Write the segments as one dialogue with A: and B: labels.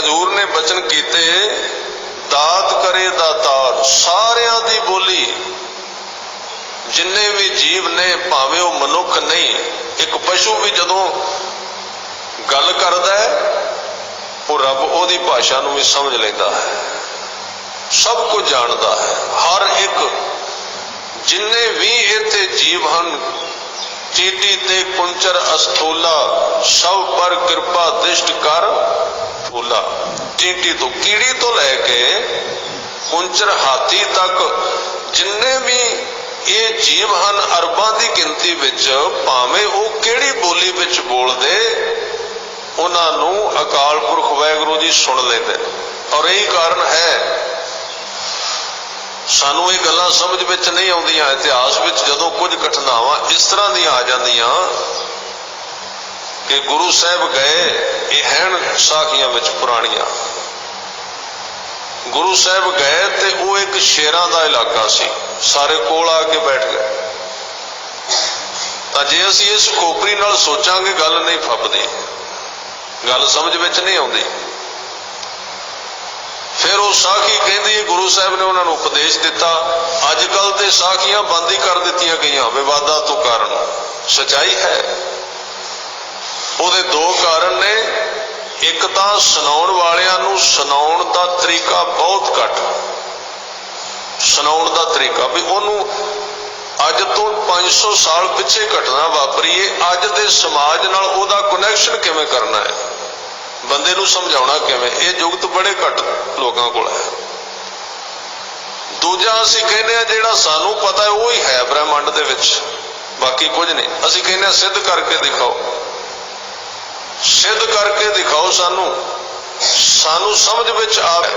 A: ਹਜੂਰ ਨੇ ਬਚਨ ਕੀਤੇ, ਦਾਤ ਕਰੇ ਦਾਤਾਰ ਸਾਰਿਆਂ ਦੀ ਬੋਲੀ। ਜਿੰਨੇ ਵੀ ਜੀਵ ਨੇ, ਭਾਵੇਂ ਉਹ ਮਨੁੱਖ ਨਹੀਂ, ਇੱਕ ਪਸ਼ੂ ਵੀ ਜਦੋਂ ਗੱਲ ਕਰਦਾ ਹੈ, ਉਹ ਰੱਬ ਉਹਦੀ ਭਾਸ਼ਾ ਨੂੰ ਵੀ ਸਮਝ ਲੈਂਦਾ ਹੈ। ਸਭ ਕੁਝ ਜਾਣਦਾ ਹੈ। ਹਰ ਇੱਕ, ਜਿੰਨੇ ਵੀ ਇੱਥੇ ਜੀਵ ਹਨ, ਚੀਟੀ ਤੇ ਕੁੰਚਰ, ਅਸਥੂਲਾ, ਸਭ ਪਰ ਕਿਰਪਾ ਦ੍ਰਿਸ਼ਟ ਕਰ ਫੂਲਾ ਚੀਟੀ ਤੋਂ ਕੀੜੀ ਤੋਂ ਲੈ ਕੇ ਕੁੰਚਰ ਹਾਥੀ ਤੱਕ ਜਿੰਨੇ ਵੀ ਇਹ ਜੀਵ ਹਨ, ਅਰਬਾਂ ਦੀ ਗਿਣਤੀ ਵਿੱਚ ਭਾਵੇਂ ਉਹ ਕਿਹੜੀ ਬੋਲੀ ਵਿੱਚ ਬੋਲਦੇ, ਉਹਨਾਂ ਨੂੰ ਅਕਾਲ ਪੁਰਖ ਵਾਹਿਗੁਰੂ ਜੀ ਸੁਣ ਲੈਂਦੇ। ਔਰ ਇਹੀ ਕਾਰਨ ਹੈ, ਸਾਨੂੰ ਇਹ ਗੱਲਾਂ ਸਮਝ ਵਿੱਚ ਨਹੀਂ ਆਉਂਦੀਆਂ, ਇਤਿਹਾਸ ਵਿੱਚ ਜਦੋਂ ਕੁਝ ਘਟਨਾਵਾਂ ਇਸ ਤਰ੍ਹਾਂ ਦੀਆਂ ਆ ਜਾਂਦੀਆਂ ਕਿ ਗੁਰੂ ਸਾਹਿਬ ਗਏ, ਇਹ ਹਨ ਸਾਖੀਆਂ ਵਿੱਚ ਪੁਰਾਣੀਆਂ। ਗੁਰੂ ਸਾਹਿਬ ਗਏ ਤੇ ਉਹ ਇੱਕ ਸ਼ੇਰਾਂ ਦਾ ਇਲਾਕਾ ਸੀ, ਸਾਰੇ ਕੋਲ ਆ ਕੇ ਬੈਠ ਗਏ। ਤਾਂ ਜੇ ਅਸੀਂ ਇਸ ਖੋਪਰੀ ਨਾਲ ਸੋਚਾਂਗੇ, ਗੱਲ ਨਹੀਂ ਫੱਬਦੀ, ਗੱਲ ਸਮਝ ਵਿੱਚ ਨਹੀਂ ਆਉਂਦੀ। ਫਿਰ ਉਹ ਸਾਖੀ ਕਹਿੰਦੀ ਹੈ, ਗੁਰੂ ਸਾਹਿਬ ਨੇ ਉਹਨਾਂ ਨੂੰ ਉਪਦੇਸ਼ ਦਿੱਤਾ ਅੱਜ ਕੱਲ ਤੇ ਸਾਖੀਆਂ ਬੰਦ ਹੀ ਕਰ ਦਿੱਤੀਆਂ ਗਈਆਂ, ਵਿਵਾਦਾਂ ਤੋਂ ਕਾਰਨ। ਸਚਾਈ ਹੈ। ਉਹਦੇ ਦੋ ਕਾਰਨ ਨੇ। ਇੱਕ ਤਾਂ ਸੁਣਾਉਣ ਵਾਲਿਆਂ ਨੂੰ ਸੁਣਾਉਣ ਦਾ ਤਰੀਕਾ ਬਹੁਤ ਘੱਟ। ਸੁਣਾਉਣ ਦਾ ਤਰੀਕਾ ਵੀ ਉਹਨੂੰ ਅੱਜ ਤੋਂ 500 ਸਾਲ ਪਿੱਛੇ ਘਟਨਾ ਵਾਪਰੀ ਹੈ ਅੱਜ ਦੇ ਸਮਾਜ ਨਾਲ ਉਹਦਾ ਕਨੈਕਸ਼ਨ ਕਿਵੇਂ ਕਰਨਾ ਹੈ? ਬੰਦੇ ਨੂੰ ਸਮਝਾਉਣਾ ਕਿਵੇਂ? ਇਹ ਜੁਗਤ ਬੜੇ ਘੱਟ ਲੋਕਾਂ ਕੋਲ ਹੈ। ਦੂਜਾ ਅਸੀਂ ਕਹਿੰਦੇ ਆ ਜਿਹੜਾ ਸਾਨੂੰ ਪਤਾ ਹੈ, ਉਹ ਹੀ ਹੈ ਬ੍ਰਹਿਮੰਡ ਦੇ ਵਿੱਚ। ਬਾਕੀ ਕੁਝ ਨਹੀਂ। ਅਸੀਂ ਕਹਿੰਦੇ ਆ ਸਿੱਧ ਕਰਕੇ ਦਿਖਾਓ। ਸਿੱਧ ਕਰਕੇ ਦਿਖਾਓ ਸਾਨੂੰ। ਸਾਨੂੰ ਸਮਝ ਵਿੱਚ ਆਵੇ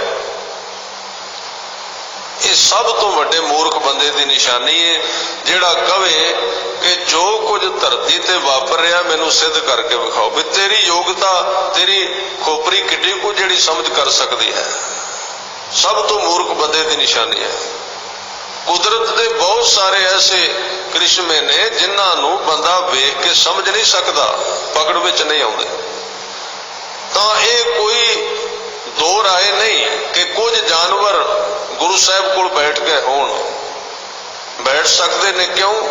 A: ਇਹ ਸਭ ਤੋਂ ਵੱਡੇ ਮੂਰਖ ਬੰਦੇ ਦੀ ਨਿਸ਼ਾਨੀ ਹੈ ਜਿਹੜਾ ਕਵੇ ਕਿ ਜੋ ਕੁਝ ਧਰਤੀ ਤੇ ਵਾਪਰ ਰਿਹਾ, ਮੈਨੂੰ ਸਿੱਧ ਕਰਕੇ ਵਿਖਾਓ। ਵੀ ਤੇਰੀ ਯੋਗਤਾ, ਤੇਰੀ ਖੋਪਰੀ ਕਿੱਡੀ ਕੁ ਜਿਹੜੀ ਸਮਝ ਕਰ ਸਕਦੀ ਹੈ। ਸਭ ਤੋਂ ਮੂਰਖ ਬੰਦੇ ਦੀ ਨਿਸ਼ਾਨੀ ਹੈ। ਕੁਦਰਤ ਦੇ ਬਹੁਤ ਸਾਰੇ ਐਸੇ ਕ੍ਰਿਸ਼ਮੇ ਨੇ ਜਿਨ੍ਹਾਂ ਨੂੰ ਬੰਦਾ ਵੇਖ ਕੇ ਸਮਝ ਨਹੀਂ ਸਕਦਾ, ਪਕੜ ਵਿੱਚ ਨਹੀਂ ਆਉਂਦੇ। ਤਾਂ ਇਹ ਕੋਈ ਦੋ ਰਾਏ ਨਹੀਂ ਕਿ ਕੁਝ ਜਾਨਵਰ ਗੁਰੂ ਸਾਹਿਬ ਕੋਲ ਬੈਠ ਕੇ ਹੋਣ। ਬੈਠ ਸਕਦੇ ਨੇ ਕਿਉਂ?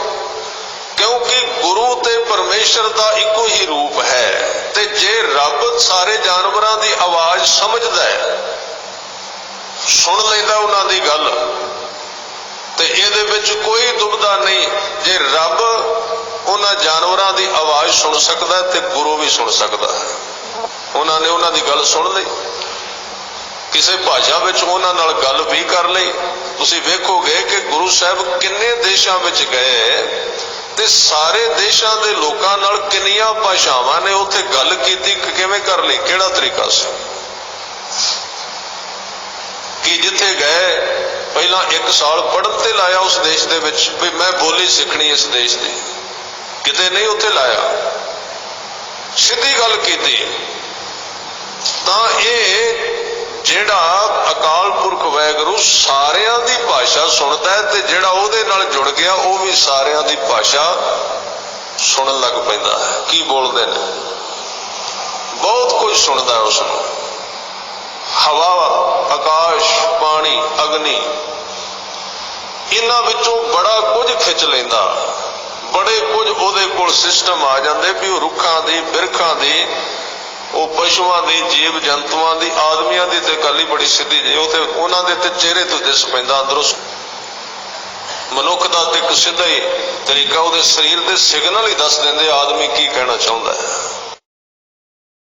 A: ਕਿਉਂਕਿ ਗੁਰੂ ਤੇ ਪਰਮੇਸ਼ਰ ਦਾ ਇੱਕੋ ਹੀ ਰੂਪ ਹੈ ਤੇ ਜੇ ਰੱਬ ਸਾਰੇ ਜਾਨਵਰਾਂ ਦੀ ਆਵਾਜ਼ ਸਮਝਦਾ ਹੈ, ਸੁਣ ਲੈਂਦਾ ਉਹਨਾਂ ਦੀ ਗੱਲ। ਤੇ ਵਿੱਚ ਕੋਈ ਦੁਬਦਾ ਨਹੀਂ। ਜੇ ਰੱਬ ਉਹਨਾਂ ਜਾਨਵਰਾਂ ਦੀ ਆਵਾਜ਼ ਸੁਣ ਸਕਦਾ ਤੇ ਗੁਰੂ ਵੀ ਸੁਣ ਸਕਦਾ। ਹੈ ਉਹਨਾਂ ਨੇ ਉਹਨਾਂ ਦੀ ਗੱਲ ਸੁਣ ਲਈ। ਕਿਸੇ ਭਾਸ਼ਾ ਵਿੱਚ ਉਹਨਾਂ ਨਾਲ ਗੱਲ ਵੀ ਕਰ ਲਈ। ਤੁਸੀਂ ਵੇਖੋਗੇ ਕਿ ਗੁਰੂ ਸਾਹਿਬ ਕਿੰਨੇ ਦੇਸ਼ਾਂ ਵਿੱਚ ਗਏ ਤੇ ਸਾਰੇ ਦੇਸ਼ਾਂ ਦੇ ਲੋਕਾਂ ਨਾਲ ਕਿੰਨੀਆਂ ਭਾਸ਼ਾਵਾਂ ਨੇ ਉੱਥੇ ਗੱਲ ਕੀਤੀ, ਕਿ ਕਿਵੇਂ ਕਰ ਲਈ, ਕਿਹੜਾ ਤਰੀਕਾ ਸੀ? ਕਿ ਜਿੱਥੇ ਗਏ ਪਹਿਲਾਂ ਇੱਕ ਸਾਲ ਪੜਨ ਤੇ ਲਾਇਆ ਉਸ ਦੇਸ਼ ਦੇ ਵਿੱਚ ਵੀ ਮੈਂ ਬੋਲੀ ਸਿੱਖਣੀ ਇਸ ਦੇਸ਼ ਦੀ। ਕਿਤੇ ਨਹੀਂ ਉੱਥੇ ਲਾਇਆ। ਸਿੱਧੀ ਗੱਲ ਕੀਤੀ। ਤਾਂ ਇਹ ਜਿਹੜਾ ਅਕਾਲ ਪੁਰਖ ਵੈਗੁਰੂ ਸਾਰਿਆਂ ਦੀ ਭਾਸ਼ਾ ਸੁਣਦਾ ਹੈ ਤੇ ਜਿਹੜਾ ਉਹਦੇ ਨਾਲ ਜੁੜ ਗਿਆ, ਉਹ ਵੀ ਸਾਰਿਆਂ ਦੀ ਭਾਸ਼ਾ ਸੁਣਨ ਲੱਗ ਪੈਂਦਾ ਹੈ। ਕੀ ਬੋਲਦੇ ਨੇ? ਬਹੁਤ ਕੁਝ ਸੁਣਦਾ ਹੈ ਉਸ ਨੂੰ ਹਵਾ, ਆਕਾਸ਼, ਪਾਣੀ, ਅਗਨੀ ਇਹਨਾਂ ਵਿੱਚੋਂ ਬੜਾ ਕੁਝ ਖਿੱਚ ਲੈਂਦਾ। ਬੜੇ ਕੁਝ ਉਹਦੇ ਕੋਲ ਸਿਸਟਮ ਆ ਜਾਂਦੇ ਵੀ ਉਹ ਰੁੱਖਾਂ ਦੀ, ਬਿਰਖਾਂ ਦੀ, ਉਹ ਪਸ਼ੂਆਂ ਦੀ, ਜੀਵ ਜੰਤੂਆਂ ਦੀ, ਆਦਮੀਆਂ ਦੀ ਤੇ ਗੱਲ ਹੀ ਬੜੀ ਸਿੱਧੀ ਜੇ ਉਹ ਤੇ ਉਹਨਾਂ ਦੇ ਤੇ ਚਿਹਰੇ ਤੋਂ ਦਿਸ ਪੈਂਦਾ ਅੰਦਰੋਂ। ਮਨੁੱਖ ਦਾ ਤੇ ਇੱਕ ਸਿੱਧਾ ਹੀ ਤਰੀਕਾ, ਉਹਦੇ ਸਰੀਰ ਦੇ ਸਿਗਨਲ ਹੀ ਦੱਸ ਦਿੰਦੇ ਆਦਮੀ ਕੀ ਕਹਿਣਾ ਚਾਹੁੰਦਾ ਹੈ।